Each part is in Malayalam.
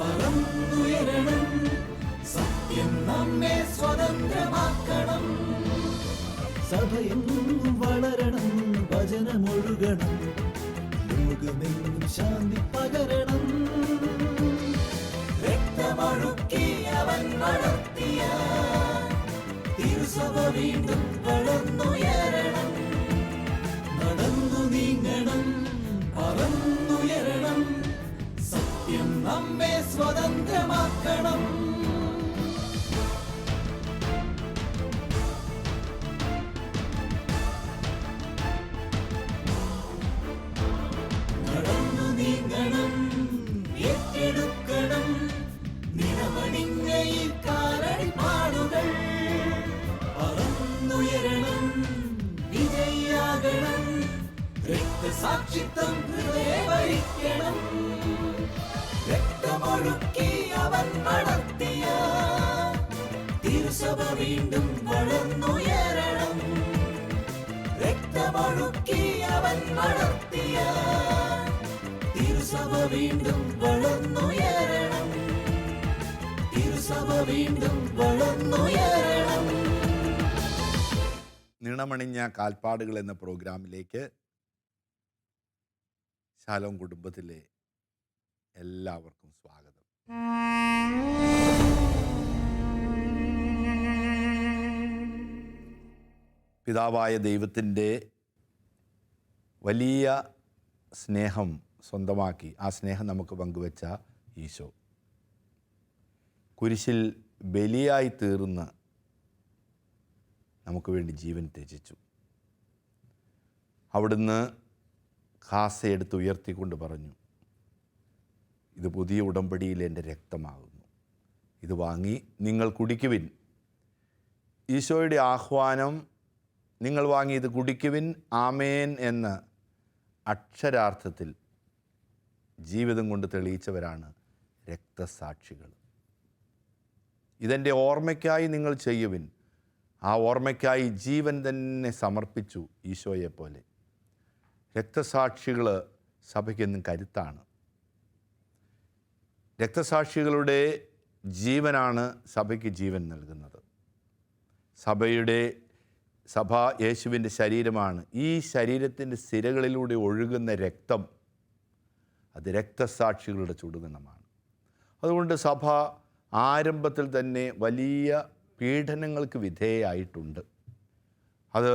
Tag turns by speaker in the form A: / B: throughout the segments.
A: പറന്നുയരണം സത്യം നമ്മെ സ്വതന്ത്രമാക്കണം. സഭയെങ്ങും വളരണം ഭജനമൊഴുകണം. ലോകമെങ്ങും ശാന്തി നമ്മെ സ്വതന്ത്രമാക്കണം. വളർത്തിയ തിരുസഭ വീണ്ടും വളർന്നുയരണം. തിരുസഭ വീണ്ടും വളർന്നുയരണം.
B: നിണമണിഞ്ഞ കാൽപ്പാടുകൾ എന്ന പ്രോഗ്രാമിലേക്ക് ശാലോം കുടുംബത്തിലെ എല്ലാവർക്കും സ്വാഗതം. പിതാവായ ദൈവത്തിന്റെ വലിയ സ്നേഹം സ്വന്തമാക്കി ആ സ്നേഹം നമുക്ക് പങ്കുവെച്ച ഈശോ. കുരിശിൽ ബലിയായി തീർന്ന് നമുക്ക് വേണ്ടി ജീവൻ ത്യജിച്ചു. അവിടുന്ന് ഖാസയെടുത്ത് ഉയർത്തിക്കൊണ്ട് പറഞ്ഞു ഇത് പുതിയ ഉടമ്പടിയിൽ എന്റെ രക്തമാകുന്നു. ഇത് വാങ്ങി നിങ്ങൾ കുടിക്കുവിൻ. ഈശോയുടെ ആഹ്വാനം നിങ്ങൾ വാങ്ങി ഇത് കുടിക്കുവിൻ. ആമേൻ എന്ന് അക്ഷരാർത്ഥത്തിൽ ജീവിതം കൊണ്ട് തെളിയിച്ചവരാണ് രക്തസാക്ഷികൾ. ഇതെന്റെ ഓർമ്മയ്ക്കായി നിങ്ങൾ ചെയ്യുവിൻ. ആ ഓർമ്മയ്ക്കായി ജീവൻ തന്നെ സമർപ്പിച്ചു ഈശോയെ പോലെ രക്തസാക്ഷികൾ സഭയ്ക്കെന്നും കരുത്താണ്. രക്തസാക്ഷികളുടെ ജീവനാണ് സഭയ്ക്ക് ജീവൻ നൽകുന്നത്. സഭയുടെ സഭ യേശുവിന്റെ ശരീരമാണ്. ഈ ശരീരത്തിന്റെ സിരകളിലൂടെ ഒഴുകുന്ന രക്തം അത് രക്തസാക്ഷികളുടെ ചുടുനിണമാണ് അതുകൊണ്ട് സഭ ആരംഭത്തിൽ തന്നെ വലിയ പീഡനങ്ങൾക്ക് വിധേയായിട്ടുണ്ട്. അത്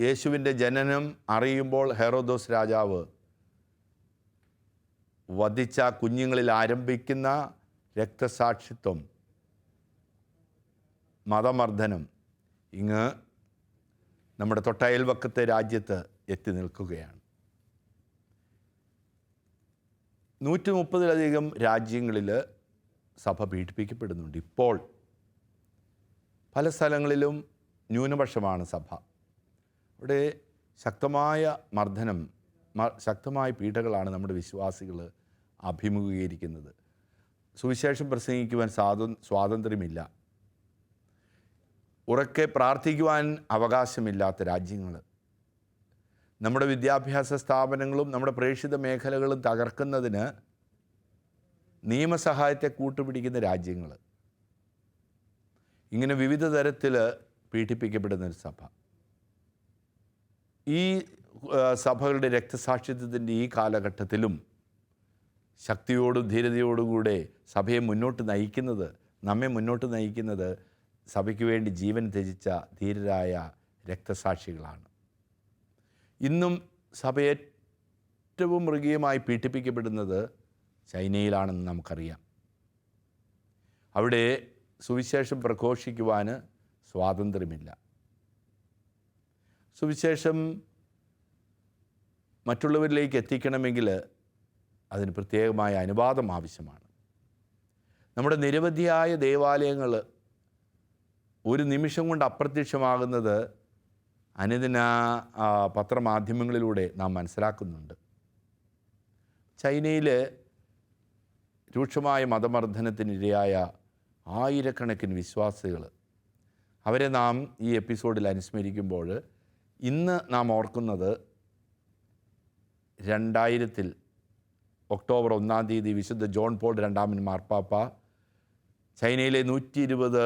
B: യേശുവിന്റെ ജനനം അറിയുമ്പോൾ ഹെറോദോസ് രാജാവ് വധിച്ച കുഞ്ഞുങ്ങളിൽ ആരംഭിക്കുന്ന രക്തസാക്ഷിത്വം മതമർദ്ദനം ഇങ്ങ് നമ്മുടെ തൊട്ടയൽവക്കത്തെ രാജ്യത്ത് എത്തി നിൽക്കുകയാണ്. നൂറ്റി മുപ്പതിലധികം രാജ്യങ്ങളിൽ സഭ പീഡിപ്പിക്കപ്പെടുന്നുണ്ട്. ഇപ്പോൾ പല സ്ഥലങ്ങളിലും ന്യൂനപക്ഷമാണ് സഭ. അവിടെ ശക്തമായ മർദ്ദനം ശക്തമായ പീഡകളാണ് നമ്മുടെ വിശ്വാസികൾ അഭിമുഖീകരിക്കുന്നത്. സുവിശേഷം പ്രസംഗിക്കുവാൻ സ്വാത സ്വാതന്ത്ര്യമില്ല. ഉറക്കെ പ്രാർത്ഥിക്കുവാൻ അവകാശമില്ലാത്ത രാജ്യങ്ങൾ. നമ്മുടെ വിദ്യാഭ്യാസ സ്ഥാപനങ്ങളും നമ്മുടെ പ്രേക്ഷിത മേഖലകളും തകർക്കുന്നതിന് നിയമസഹായത്തെ കൂട്ടുപിടിക്കുന്ന രാജ്യങ്ങൾ. ഇങ്ങനെ വിവിധ തരത്തിൽ പീഡിപ്പിക്കപ്പെടുന്ന ഒരു സഭ. ഈ സഭകളുടെ രക്തസാക്ഷിത്വത്തിന്റെ ഈ കാലഘട്ടത്തിലും ശക്തിയോടും ധീരതയോടും കൂടെ സഭയെ മുന്നോട്ട് നയിക്കുന്നത് നമ്മെ മുന്നോട്ട് നയിക്കുന്നത് സഭയ്ക്ക് വേണ്ടി ജീവൻ ത്യജിച്ച ധീരരായ രക്തസാക്ഷികളാണ്. ഇന്നും സഭ ഏറ്റവും മൃഗീയമായി പീഡിപ്പിക്കപ്പെടുന്നത് ചൈനയിലാണെന്ന് നമുക്കറിയാം. അവിടെ സുവിശേഷം പ്രഘോഷിക്കുവാൻ സ്വാതന്ത്ര്യമില്ല. സുവിശേഷം മറ്റുള്ളവരിലേക്ക് എത്തിക്കണമെങ്കിൽ അതിന് പ്രത്യേകമായ അനുവാദം ആവശ്യമാണ്. നമ്മുടെ നിരവധിയായ ദേവാലയങ്ങൾ ഒരു നിമിഷം കൊണ്ട് അപ്രത്യക്ഷമാകുന്നത് അനുദിന പത്രമാധ്യമങ്ങളിലൂടെ നാം മനസ്സിലാക്കുന്നുണ്ട്. ചൈനയിൽ രൂക്ഷമായ മതമർദ്ദനത്തിനിരയായ ആയിരക്കണക്കിന് വിശ്വാസികൾ അവരെ നാം ഈ എപ്പിസോഡിൽ അനുസ്മരിക്കുമ്പോൾ ഇന്ന് നാം ഓർക്കുന്നത് രണ്ടായിരത്തിൽ ഒക്ടോബർ ഒന്നാം തീയതി വിശുദ്ധ ജോൺ പോൾ രണ്ടാമൻ മാർപ്പാപ്പ ചൈനയിലെ നൂറ്റി ഇരുപത്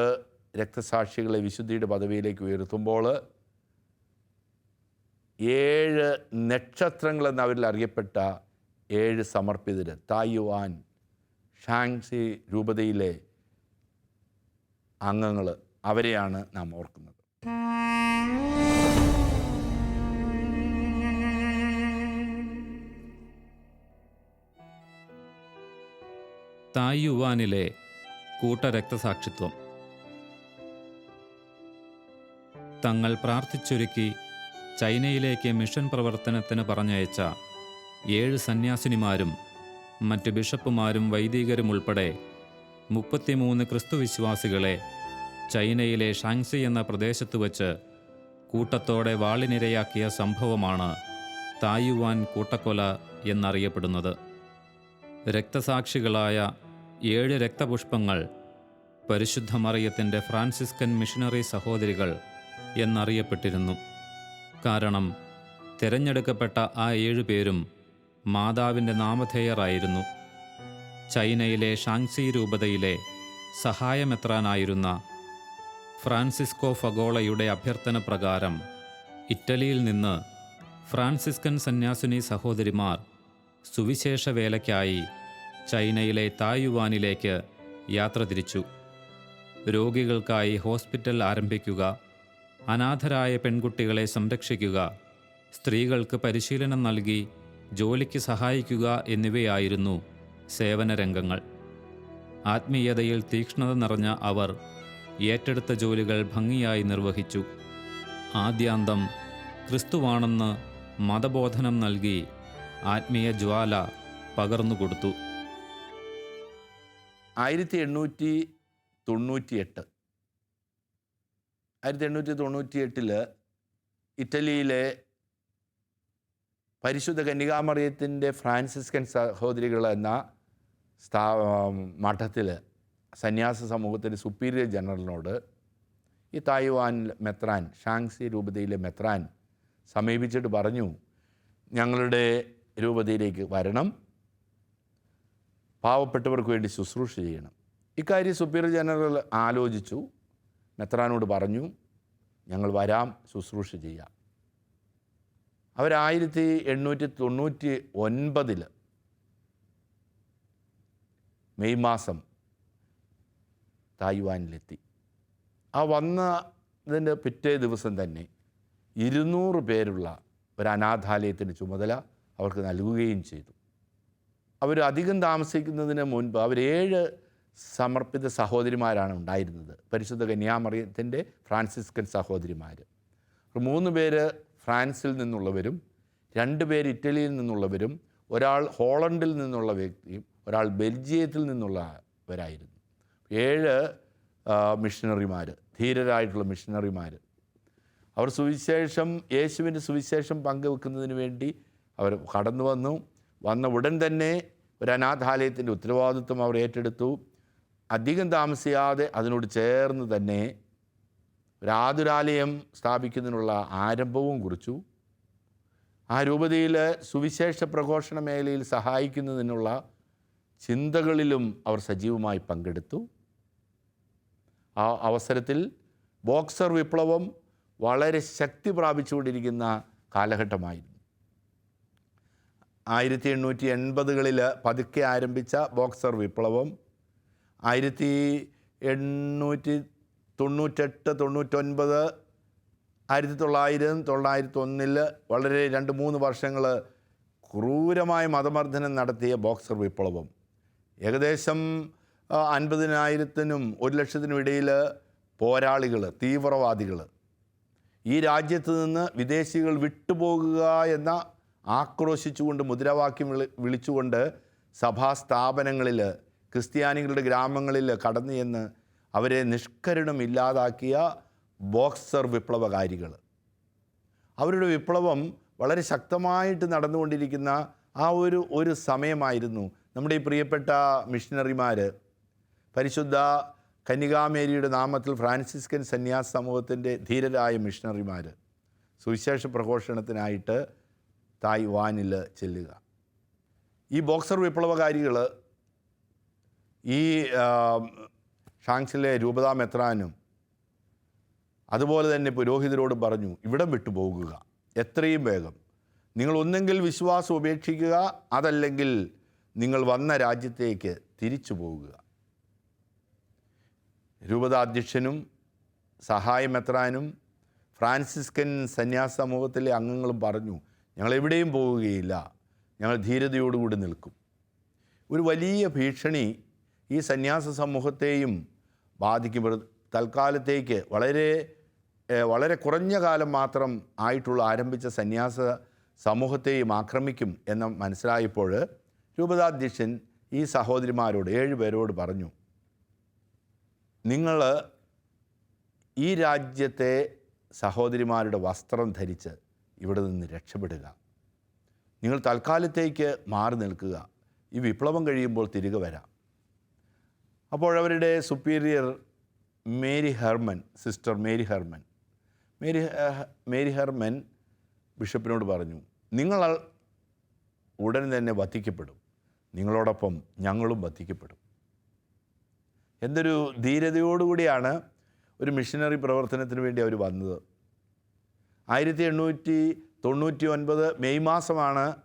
B: രക്തസാക്ഷികളെ വിശുദ്ധിയുടെ പദവിയിലേക്ക് ഉയർത്തുമ്പോൾ ഏഴ് നക്ഷത്രങ്ങളെന്ന് അവരിൽ അറിയപ്പെട്ട ഏഴ് സമർപ്പിതർ തായ്വാൻ ഷാങ്സി രൂപതയിലെ അംഗങ്ങൾ അവരെയാണ് നാം ഓർക്കുന്നത്.
C: തായ്യുവാനിലെ കൂട്ടരക്തസാക്ഷിത്വം. തങ്ങൾ പ്രാർത്ഥിച്ചൊരുക്കി ചൈനയിലേക്ക് മിഷൻ പ്രവർത്തനത്തിന് പറഞ്ഞയച്ച ഏഴ് സന്യാസിനിമാരും മറ്റ് ബിഷപ്പുമാരും വൈദികരും ഉൾപ്പെടെ മുപ്പത്തിമൂന്ന് ക്രിസ്തുവിശ്വാസികളെ ചൈനയിലെ ഷാങ്സി എന്ന പ്രദേശത്ത് വച്ച് കൂട്ടത്തോടെ വാളിനിരയാക്കിയ സംഭവമാണ് തായുവാൻ കൂട്ടക്കൊല എന്നറിയപ്പെടുന്നത്. രക്തസാക്ഷികളായ ഏഴ് രക്തപുഷ്പങ്ങൾ പരിശുദ്ധമറിയത്തിന്റെ ഫ്രാൻസിസ്കൻ മിഷണറി സഹോദരികൾ എന്നറിയപ്പെട്ടിരുന്നു. കാരണം തിരഞ്ഞെടുക്കപ്പെട്ട ആ ഏഴു പേരും മാതാവിന്റെ നാമധേയറായിരുന്നു ചൈനയിലെ ഷാങ്സി രൂപതയിലെ സഹായമെത്രാനായിരുന്ന ഫ്രാൻസിസ്കോ ഫഗോളയുടെ അഭ്യർത്ഥന പ്രകാരം ഇറ്റലിയിൽ നിന്ന് ഫ്രാൻസിസ്കൻ സന്യാസിനി സഹോദരിമാർ സുവിശേഷ വേലയ്ക്കായി ചൈനയിലെ തായുവാനിലേക്ക് യാത്ര തിരിച്ചു. രോഗികൾക്കായി ഹോസ്പിറ്റൽ ആരംഭിക്കുക അനാഥരായ പെൺകുട്ടികളെ സംരക്ഷിക്കുക സ്ത്രീകൾക്ക് പരിശീലനം നൽകി ജോലിക്ക് സഹായിക്കുക എന്നിവയായിരുന്നു സേവന രംഗങ്ങൾ ആത്മീയതയിൽ തീക്ഷ്ണത നിറഞ്ഞ അവർ ഏറ്റെടുത്ത ജോലികൾ ഭംഗിയായി നിർവഹിച്ചു. ആദ്യാന്തം ക്രിസ്തുവാണെന്ന് മതബോധനം നൽകി ആത്മീയ ജ്വാല പകർന്നുകൊടുത്തു
B: ആയിരത്തി എണ്ണൂറ്റി തൊണ്ണൂറ്റി എട്ട് ആയിരത്തി എണ്ണൂറ്റി തൊണ്ണൂറ്റി എട്ടിൽ ഇറ്റലിയിലെ പരിശുദ്ധ കന്യകാമറിയത്തിന്റെ ഫ്രാൻസിസ്കൻ സഹോദരികൾ എന്ന സ്ഥാ മഠത്തിൽ സന്യാസ സമൂഹത്തിന്റെ സുപ്പീരിയർ ജനറലിനോട് ഈ തായ്വാൻ മെത്രാൻ ഷാങ്സി രൂപതയിലെ മെത്രാൻ സമീപിച്ചിട്ട് പറഞ്ഞു ഞങ്ങളുടെ രൂപതയിലേക്ക് വരണം. പാവപ്പെട്ടവർക്ക് വേണ്ടി ശുശ്രൂഷ ചെയ്യണം. ഇക്കാര്യം സുപ്പീരിയർ ജനറൽ ആലോചിച്ചു. മെത്രാനോട് പറഞ്ഞു ഞങ്ങൾ വരാം ശുശ്രൂഷ ചെയ്യാം. അവരായിരത്തി എണ്ണൂറ്റി തൊണ്ണൂറ്റി ഒൻപതിൽ മെയ് മാസം തായ്വാനിലെത്തി. ആ വന്നതിന്റെ പിറ്റേ ദിവസം തന്നെ ഇരുന്നൂറ് പേരുള്ള ഒരു അനാഥാലയത്തിന്റെ ചുമതല അവർക്ക് നൽകുകയും ചെയ്തു. അവർ അധികം താമസിക്കുന്നതിന് മുൻപ് അവരേഴ് സമർപ്പിത സഹോദരിമാരാണ് ഉണ്ടായിരുന്നത്. പരിശുദ്ധ കന്യാമറിയത്തിന്റെ ഫ്രാൻസിസ്കൻ സഹോദരിമാർ മൂന്ന് പേര് ഫ്രാൻസിൽ നിന്നുള്ളവരും രണ്ട് പേര് ഇറ്റലിയിൽ നിന്നുള്ളവരും ഒരാൾ ഹോളണ്ടിൽ നിന്നുള്ള വ്യക്തിയും ഒരാൾ ബെൽജിയത്തിൽ നിന്നുള്ളവരായിരുന്നു. ഏഴ് മിഷണറിമാർ ധീരരായിട്ടുള്ള മിഷണറിമാർ അവർ സുവിശേഷം യേശുവിന്റെ സുവിശേഷം പങ്കുവെക്കുന്നതിന് വേണ്ടി അവർ കടന്നു വന്നു വന്ന ഉടൻ തന്നെ ഒരു അനാഥാലയത്തിന്റെ ഉത്തരവാദിത്വം അവർ ഏറ്റെടുത്തു. അധികം താമസിയാതെ അതിനോട് ചേർന്ന് തന്നെ ഒരു ആതുരാലയം സ്ഥാപിക്കുന്നതിനുള്ള ആരംഭവും കുറിച്ചു. ആ രൂപതയിൽ സുവിശേഷ പ്രഘോഷണ മേഖലയിൽ സഹായിക്കുന്നതിനുള്ള ചിന്തകളിലും അവർ സജീവമായി പങ്കെടുത്തു. ആ അവസരത്തിൽ ബോക്സർ വിപ്ലവം വളരെ ശക്തി പ്രാപിച്ചുകൊണ്ടിരിക്കുന്ന കാലഘട്ടമായിരുന്നു. ആയിരത്തി എണ്ണൂറ്റി എൺപതുകളിൽ പതുക്കെ ആരംഭിച്ച ബോക്സർ വിപ്ലവം ആയിരത്തി എണ്ണൂറ്റി തൊണ്ണൂറ്റെട്ട് തൊണ്ണൂറ്റൊൻപത് ആയിരത്തി തൊള്ളായിരം തൊള്ളായിരത്തി ഒന്നിൽ വളരെ രണ്ട് മൂന്ന് വർഷങ്ങൾ ക്രൂരമായ മതമർദ്ദനം നടത്തിയ ബോക്സർ വിപ്ലവം. ഏകദേശം അൻപതിനായിരത്തിനും ഒരു ലക്ഷത്തിനും ഇടയിൽ പോരാളികൾ തീവ്രവാദികൾ ഈ രാജ്യത്ത് നിന്ന് വിദേശികൾ വിട്ടുപോകുക എന്ന ആക്രോശിച്ചുകൊണ്ട് മുദ്രാവാക്യം വിളി വിളിച്ചുകൊണ്ട് സഭാ സ്ഥാപനങ്ങളിൽ ക്രിസ്ത്യാനികളുടെ ഗ്രാമങ്ങളിൽ കടന്നു ചെന്ന് അവരെ നിഷ്കരണം ഇല്ലാതാക്കിയ ബോക്സർ വിപ്ലവകാരികൾ. അവരുടെ വിപ്ലവം വളരെ ശക്തമായിട്ട് നടന്നുകൊണ്ടിരിക്കുന്ന ആ ഒരു ഒരു സമയമായിരുന്നു. നമ്മുടെ ഈ പ്രിയപ്പെട്ട മിഷണറിമാർ പരിശുദ്ധ കന്യകാമേരിയുടെ നാമത്തിൽ ഫ്രാൻസിസ്കൻ സന്യാസ സമൂഹത്തിന്റെ ധീരരായ മിഷണറിമാർ സുവിശേഷ പ്രഘോഷണത്തിനായിട്ട് തായ്വാനിൽ ചെല്ലുക. ഈ ബോക്സർ വിപ്ലവകാരികൾ ഈ ഷാങ്സിലെ രൂപതാ മെത്രാനും അതുപോലെ തന്നെ പുരോഹിതരോട് പറഞ്ഞു ഇവിടം വിട്ടുപോകുക എത്രയും വേഗം. നിങ്ങൾ ഒന്നെങ്കിൽ വിശ്വാസം ഉപേക്ഷിക്കുക അതല്ലെങ്കിൽ നിങ്ങൾ വന്ന രാജ്യത്തേക്ക് തിരിച്ചു പോകുക. രൂപതാധ്യക്ഷനും സഹായമെത്രാനും ഫ്രാൻസിസ്കൻ സന്യാസ സമൂഹത്തിലെ അംഗങ്ങളും പറഞ്ഞു ഞങ്ങൾ എവിടെയും പോവുകയില്ല ഞങ്ങൾ ധീരതയോടുകൂടി നിൽക്കും. ഒരു വലിയ ഭീഷണി ഈ സന്യാസ സമൂഹത്തെയും ബാധിക്കും തൽക്കാലത്തേക്ക് വളരെ വളരെ കുറഞ്ഞ കാലം മാത്രം ആയിട്ടുള്ള ആരംഭിച്ച സന്യാസ സമൂഹത്തെയും ആക്രമിക്കും എന്ന് മനസ്സിലായപ്പോൾ രൂപതാധ്യക്ഷൻ ഈ സഹോദരിമാരോട് ഏഴ് പേരോട് പറഞ്ഞു നിങ്ങൾ ഈ രാജ്യത്തെ സഹോദരിമാരുടെ വസ്ത്രം ധരിച്ച് ഇവിടെ നിന്ന് രക്ഷപ്പെടുക. നിങ്ങൾ തൽക്കാലത്തേക്ക് മാറി നിൽക്കുക. ഈ വിപ്ലവം കഴിയുമ്പോൾ തിരികെ വരാം. അപ്പോഴവരുടെ superior Mary Herman sister Mary Herman. Mary Mary Herman ബിഷപ്പിനോട് പറഞ്ഞു നിങ്ങൾ ഉടൻ തന്നെ വധിക്കപ്പെടും. നിങ്ങളോടൊപ്പം ഞങ്ങളും വധിക്കപ്പെടും. എന്തൊരു ധീരതയോടുകൂടിയാണ് ഒരു മിഷനറി പ്രവർത്തനത്തിന് വേണ്ടി അവർ വന്നത്. ആയിരത്തി എണ്ണൂറ്റി തൊണ്ണൂറ്റി ഒൻപത് മെയ് മാസമാണ്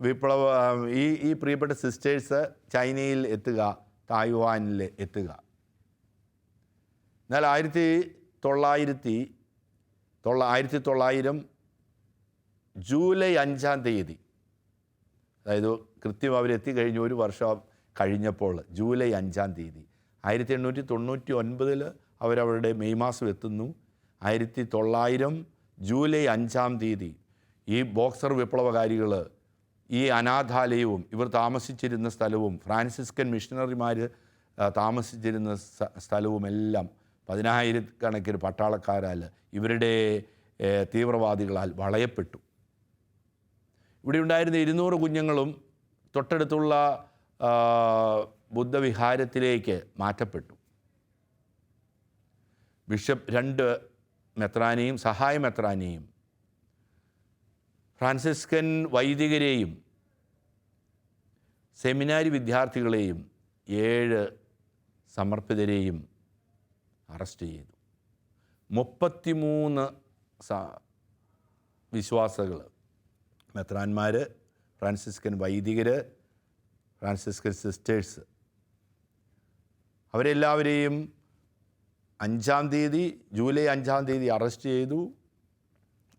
B: വിപ്ലവ ഈ ഈ പ്രിയപ്പെട്ട സിസ്റ്റേഴ്സ് ചൈനയിൽ എത്തുക. തായ്വാനിൽ എത്തുക. എന്നാൽ ആയിരത്തി തൊള്ളായിരത്തി തൊള്ള ആയിരത്തി തൊള്ളായിരം ജൂലൈ അഞ്ചാം തീയതി അതായത് കൃത്യം കഴിഞ്ഞ ഒരു വർഷം കഴിഞ്ഞപ്പോൾ ജൂലൈ അഞ്ചാം തീയതി ആയിരത്തി എണ്ണൂറ്റി തൊണ്ണൂറ്റി ഒൻപതിൽ അവരവരുടെ മെയ് മാസം എത്തുന്നു. ആയിരത്തി തൊള്ളായിരം ജൂലൈ അഞ്ചാം തീയതി ഈ ബോക്സർ വിപ്ലവകാരികൾ ഈ അനാഥാലയവും ഇവർ താമസിച്ചിരുന്ന സ്ഥലവും ഫ്രാൻസിസ്കൻ മിഷണറിമാർ താമസിച്ചിരുന്ന സ്ഥ- സ്ഥലവുമെല്ലാം പതിനായിരക്കണക്കിന് പട്ടാളക്കാരാൽ ഇവരുടെ തീവ്രവാദികളാൽ വളയപ്പെട്ടു. ഇവിടെ ഉണ്ടായിരുന്ന ഇരുന്നൂറ് കുഞ്ഞുങ്ങളും തൊട്ടടുത്തുള്ള ബുദ്ധവിഹാരത്തിലേക്ക് മാറ്റപ്പെട്ടു. ബിഷപ്പ് രണ്ട് മെത്രാനിയും സഹായ മെത്രാനെയും ഫ്രാൻസിസ്കൻ വൈദികരെയും സെമിനാരി വിദ്യാർത്ഥികളെയും ഏഴ് സമർപ്പിതരെയും അറസ്റ്റ് ചെയ്തു. മുപ്പത്തിമൂന്ന് വിശ്വാസകൾ മെത്രാന്മാർ ഫ്രാൻസിസ്കൻ വൈദികർ ഫ്രാൻസിസ്കൻ സിസ്റ്റേഴ്സ്. അവരെല്ലാവരെയും അഞ്ചാം തീയതി ജൂലൈ അഞ്ചാം തീയതി അറസ്റ്റ് ചെയ്തു.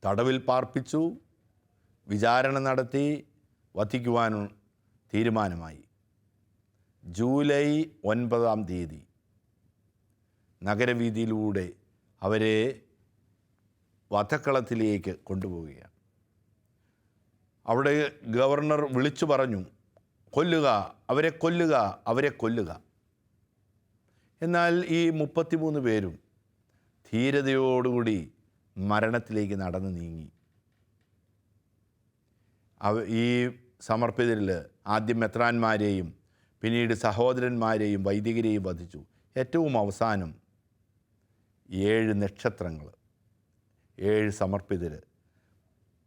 B: തടവിൽ പാർപ്പിച്ചു. വിചാരണ നടത്തി വധിക്കുവാൻ തീരുമാനമായി. ജൂലൈ ഒൻപതാം തീയതി നഗരവീതിയിലൂടെ അവരെ വധക്കളത്തിലേക്ക് കൊണ്ടുപോവുകയാണ്. അവിടെ ഗവർണർ വിളിച്ചു പറഞ്ഞു കൊല്ലുക അവരെ കൊല്ലുക അവരെ കൊല്ലുക. എന്നാൽ ഈ മുപ്പത്തിമൂന്ന് പേരും ധീരതയോടുകൂടി മരണത്തിലേക്ക് നടന്നു നീങ്ങി. ഈ സമർപ്പിതരിൽ ആദ്യം മെത്രാന്മാരെയും പിന്നീട് സഹോദരന്മാരെയും വൈദികരെയും വധിച്ചു. ഏറ്റവും അവസാനം ഏഴ് നക്ഷത്രങ്ങൾ ഏഴ് സമർപ്പിതർ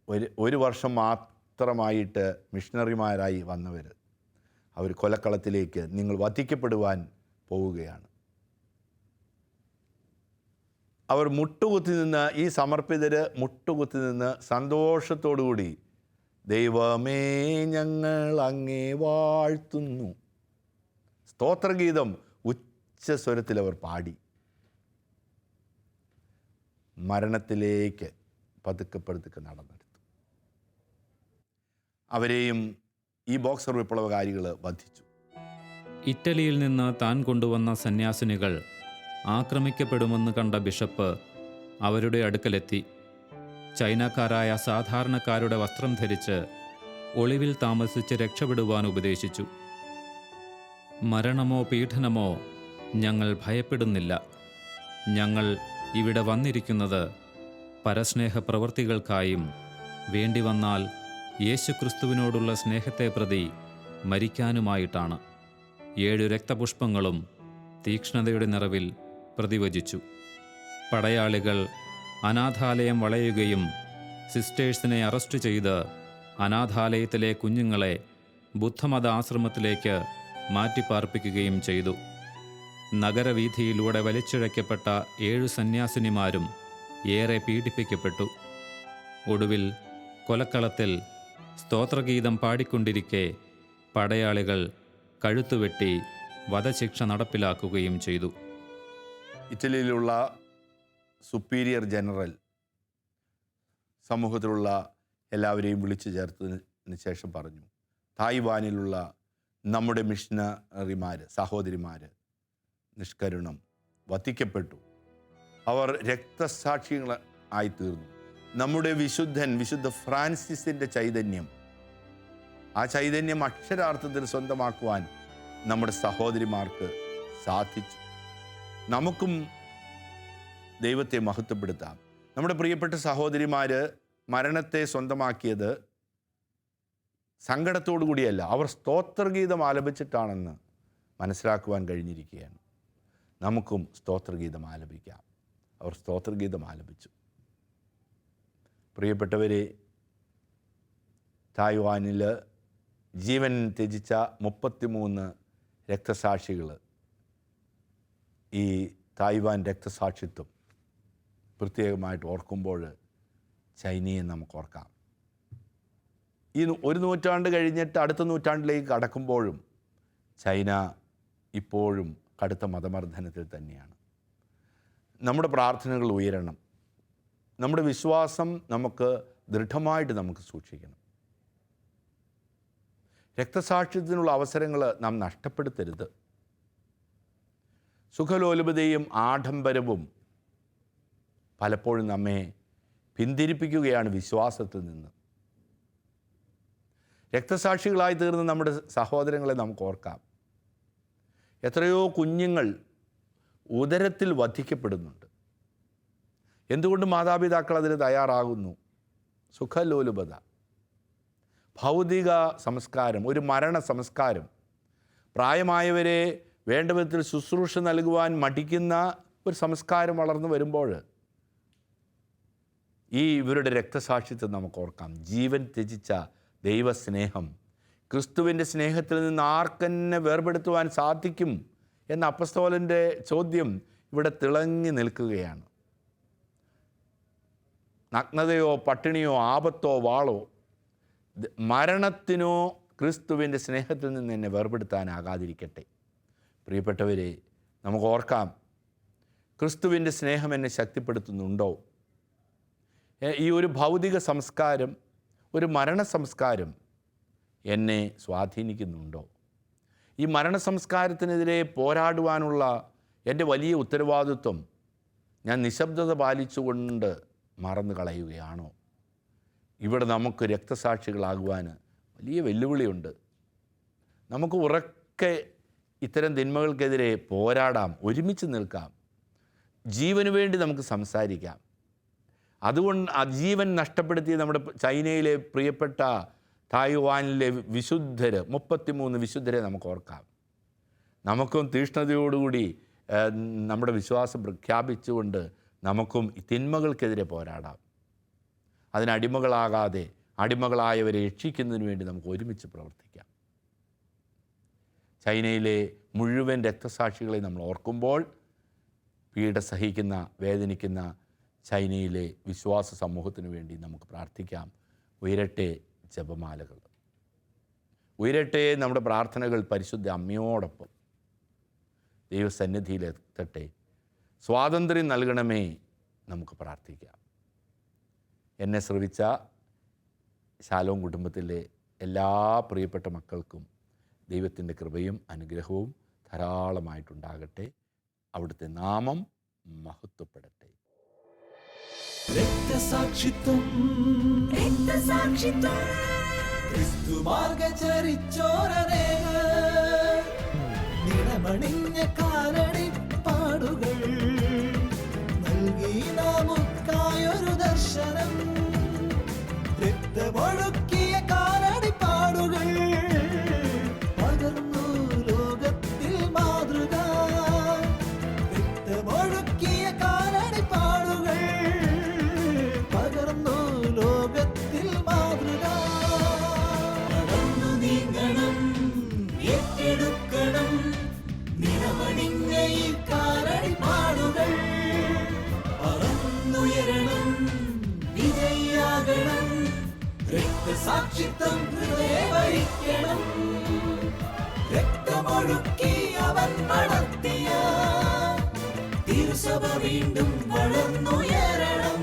B: ഒരു ഒരു വർഷം മാത്രമായിട്ട് മിഷണറിമാരായി വന്നവർ അവർ കൊലക്കളത്തിലേക്ക് നിങ്ങൾ വധിക്കപ്പെടുവാൻ പോവുകയാണ്. അവർ മുട്ടുകുത്തി നിന്ന് ഈ സമർപ്പിതർ മുട്ടുകുത്തി നിന്ന് സന്തോഷത്തോടുകൂടി ദൈവമേ ഞങ്ങൾ അങ്ങേ വാഴ്ത്തുന്നു. സ്തോത്രഗീതം ഉച്ചസ്വരത്തിൽ അവർ പാടി. മരണത്തിലേക്ക് പതുക്കെ പതുക്കെ നടന്നെടുത്തു അവരെയും ഈ ബോക്സർ വിപ്ലവകാരികൾ വധിച്ചു.
C: ഇറ്റലിയിൽ നിന്ന് താൻ കൊണ്ടുവന്ന സന്യാസിനികൾ ആക്രമിക്കപ്പെടുമെന്ന് കണ്ട ബിഷപ്പ് അവരുടെ അടുക്കലെത്തി. ചൈനക്കാരായ സാധാരണക്കാരുടെ വസ്ത്രം ധരിച്ച് ഒളിവിൽ താമസിച്ച് രക്ഷപ്പെടുവാൻ ഉപദേശിച്ചു. മരണമോ പീഡനമോ ഞങ്ങൾ ഭയപ്പെടുന്നില്ല. ഞങ്ങൾ ഇവിടെ വന്നിരിക്കുന്നത് പരസ്നേഹ പ്രവൃത്തികൾക്കായും വേണ്ടി വന്നാൽ യേശുക്രിസ്തുവിനോടുള്ള സ്നേഹത്തെ പ്രതി മരിക്കാനുമായിട്ടാണ്. ഏഴു രക്തപുഷ്പങ്ങളും തീക്ഷ്ണതയുടെ നിറവിൽ പ്രതിവചിച്ചു. പടയാളികൾ അനാഥാലയം വളയുകയും സിസ്റ്റേഴ്സിനെ അറസ്റ്റ് ചെയ്ത് അനാഥാലയത്തിലെ കുഞ്ഞുങ്ങളെ ബുദ്ധമത ആശ്രമത്തിലേക്ക് മാറ്റിപ്പാർപ്പിക്കുകയും ചെയ്തു. നഗരവീഥിയിലൂടെ വലിച്ചിഴയ്ക്കപ്പെട്ട ഏഴു സന്യാസിനിമാരും ഏറെ പീഡിപ്പിക്കപ്പെട്ടു. ഒടുവിൽ കൊലക്കളത്തിൽ സ്തോത്രഗീതം പാടിക്കൊണ്ടിരിക്കെ പടയാളികൾ കഴുത്തുവെട്ടി വധശിക്ഷ നടപ്പിലാക്കുകയും ചെയ്തു.
B: ഇറ്റലിയിലുള്ള സുപ്പീരിയർ ജനറൽ സമൂഹത്തിലുള്ള എല്ലാവരെയും വിളിച്ചു ചേർത്തതിന് ശേഷം പറഞ്ഞു തായ്വാനിലുള്ള നമ്മുടെ മിഷണറിമാർ സഹോദരിമാർ നിഷ്കരുണം വധിക്കപ്പെട്ടു അവർ രക്തസാക്ഷികൾ ആയിത്തീർന്നു. നമ്മുടെ വിശുദ്ധൻ വിശുദ്ധ ഫ്രാൻസിസിന്റെ ചൈതന്യം ആ ചൈതന്യം അക്ഷരാർത്ഥത്തിൽ സ്വന്തമാക്കുവാൻ നമ്മുടെ സഹോദരിമാർക്ക് സാധിച്ചു. നമുക്കും ദൈവത്തെ മഹത്വപ്പെടുത്താം. നമ്മുടെ പ്രിയപ്പെട്ട സഹോദരിമാർ മരണത്തെ സ്വന്തമാക്കിയത് സങ്കടത്തോടു കൂടിയല്ല അവർ സ്തോത്രഗീതം ആലപിച്ചിട്ടാണെന്ന് മനസ്സിലാക്കുവാൻ കഴിഞ്ഞിരിക്കുകയാണ്. നമുക്കും സ്തോത്രഗീതം ആലപിക്കാം. അവർ സ്തോത്രഗീതം ആലപിച്ചു. പ്രിയപ്പെട്ടവരെ തായ്വാനിൽ ജീവൻ ത്യജിച്ച മുപ്പത്തിമൂന്ന് രക്തസാക്ഷികൾ ഈ തായ്വാൻ രക്തസാക്ഷിത്വം പ്രത്യേകമായിട്ട് ഓർക്കുമ്പോൾ ചൈനയെ നമുക്ക് ഓർക്കാം. ഈ ഒരു നൂറ്റാണ്ട് കഴിഞ്ഞിട്ട് അടുത്ത നൂറ്റാണ്ടിലേക്ക് കടക്കുമ്പോഴും ചൈന ഇപ്പോഴും കടുത്ത മതമർദ്ദനത്തിൽ തന്നെയാണ്. നമ്മുടെ പ്രാർത്ഥനകൾ ഉയരണം. നമ്മുടെ വിശ്വാസം നമുക്ക് ദൃഢമായിട്ട് നമുക്ക് സൂക്ഷിക്കണം. രക്തസാക്ഷിത്വത്തിനുള്ള അവസരങ്ങൾ നാം നഷ്ടപ്പെടുത്തരുത്. സുഖലോലുപതയും ആഡംബരവും പലപ്പോഴും നമ്മെ പിന്തിരിപ്പിക്കുകയാണ് വിശ്വാസത്തിൽ നിന്ന്. രക്തസാക്ഷികളായി തീർന്ന നമ്മുടെ സഹോദരങ്ങളെ നമുക്ക് ഓർക്കാം. എത്രയോ കുഞ്ഞുങ്ങൾ ഉദരത്തിൽ വധിക്കപ്പെടുന്നുണ്ട്. എന്തുകൊണ്ട് മാതാപിതാക്കൾ അതിന് തയ്യാറാകുന്നു? സുഖലോലുപത. ഭൗതിക സംസ്കാരം ഒരു മരണ സംസ്കാരം. പ്രായമായവരെ വേണ്ട വിധത്തിൽ ശുശ്രൂഷ നൽകുവാൻ മടിക്കുന്ന ഒരു സംസ്കാരം വളർന്നു വരുമ്പോൾ ഈ ഇവരുടെ രക്തസാക്ഷിത്വം നമുക്ക് ഓർക്കാം. ജീവൻ ത്യജിച്ച ദൈവസ്നേഹം. ക്രിസ്തുവിന്റെ സ്നേഹത്തിൽ നിന്ന് ആർക്കെന്നെ വേർപെടുത്തുവാൻ സാധിക്കും എന്ന അപ്പസ്തോലന്റെ ചോദ്യം ഇവിടെ തിളങ്ങി നിൽക്കുകയാണ്. നഗ്നതയോ പട്ടിണിയോ ആപത്തോ വാളോ മരണത്തിനോ ക്രിസ്തുവിന്റെ സ്നേഹത്തിൽ നിന്ന് എന്നെ വേർപെടുത്താനാകാതിരിക്കട്ടെ. പ്രിയപ്പെട്ടവരെ നമുക്ക് ഓർക്കാം. ക്രിസ്തുവിന്റെ സ്നേഹം എന്നെ ശക്തിപ്പെടുത്തുന്നുണ്ടോ? ഈ ഒരു ഭൗതിക സംസ്കാരം ഒരു മരണ സംസ്കാരം എന്നെ സ്വാധീനിക്കുന്നുണ്ടോ? ഈ മരണ സംസ്കാരത്തിനെതിരെ പോരാടുവാനുള്ള എന്റെ വലിയ ഉത്തരവാദിത്വം ഞാൻ നിശബ്ദത പാലിച്ചുകൊണ്ട് മറന്നു കളയുകയാണോ? ഇവിടെ നമുക്ക് രക്തസാക്ഷികളാകുവാൻ വലിയ വെല്ലുവിളിയുണ്ട്. നമുക്ക് ഉറക്കെ ഇത്തരം തിന്മകൾക്കെതിരെ പോരാടാം ഒരുമിച്ച് നിൽക്കാം. ജീവന് വേണ്ടി നമുക്ക് സംസാരിക്കാം. അതുകൊണ്ട് ജീവൻ നഷ്ടപ്പെടുത്തിയ നമ്മുടെ ചൈനയിലെ പ്രിയപ്പെട്ട തായ്വാനിലെ വിശുദ്ധർ മുപ്പത്തിമൂന്ന് വിശുദ്ധരെ നമുക്ക് ഓർക്കാം. നമുക്കും തീഷ്ണതയോടുകൂടി നമ്മുടെ വിശ്വാസം പ്രഖ്യാപിച്ചുകൊണ്ട് നമുക്കും തിന്മകൾക്കെതിരെ പോരാടാം. അതിനടിമകളാകാതെ അടിമകളായവരെ രക്ഷിക്കുന്നതിന് വേണ്ടി നമുക്ക് ഒരുമിച്ച് പ്രവർത്തിക്കാം. ചൈനയിലെ മുഴുവൻ രക്തസാക്ഷികളെ നമ്മൾ ഓർക്കുമ്പോൾ പീഡ സഹിക്കുന്ന വേദനിക്കുന്ന ചൈനയിലെ വിശ്വാസ സമൂഹത്തിന് വേണ്ടി നമുക്ക് പ്രാർത്ഥിക്കാം. ഉയരട്ടെ ജപമാലകൾ. ഉയരട്ടെ നമ്മുടെ പ്രാർത്ഥനകൾ പരിശുദ്ധ അമ്മയോടൊപ്പം. ദൈവസന്നിധിയിലെത്തട്ടെ സ്വാതന്ത്ര്യം നൽകണമേ നമുക്ക് പ്രാർത്ഥിക്കാം. എന്നെ ശ്രവിച്ച ശാലോം കുടുംബത്തിലെ എല്ലാ പ്രിയപ്പെട്ട മക്കൾക്കും ദൈവത്തിന്റെ കൃപയും അനുഗ്രഹവും ധാരാളമായിട്ടുണ്ടാകട്ടെ. അവിടുത്തെ നാമം മഹത്വപ്പെടട്ടെ.
A: രക്തസാക്ഷിത്വം. നിറമണിഞ്ഞ കാലടി പാടുകൾ. നൽകി നമുക്കായൊരു ദർശനം. രക്തമൊഴുക്കിയ സാക്ഷിത്വം ഹൃദയവരിക്കണം രക്തമൊഴുക്കി അവൻ വളർത്തിയ തിരുസഭ വീണ്ടും വളർന്നുയരണം.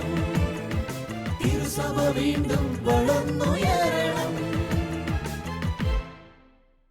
A: തിരുസഭ വീണ്ടും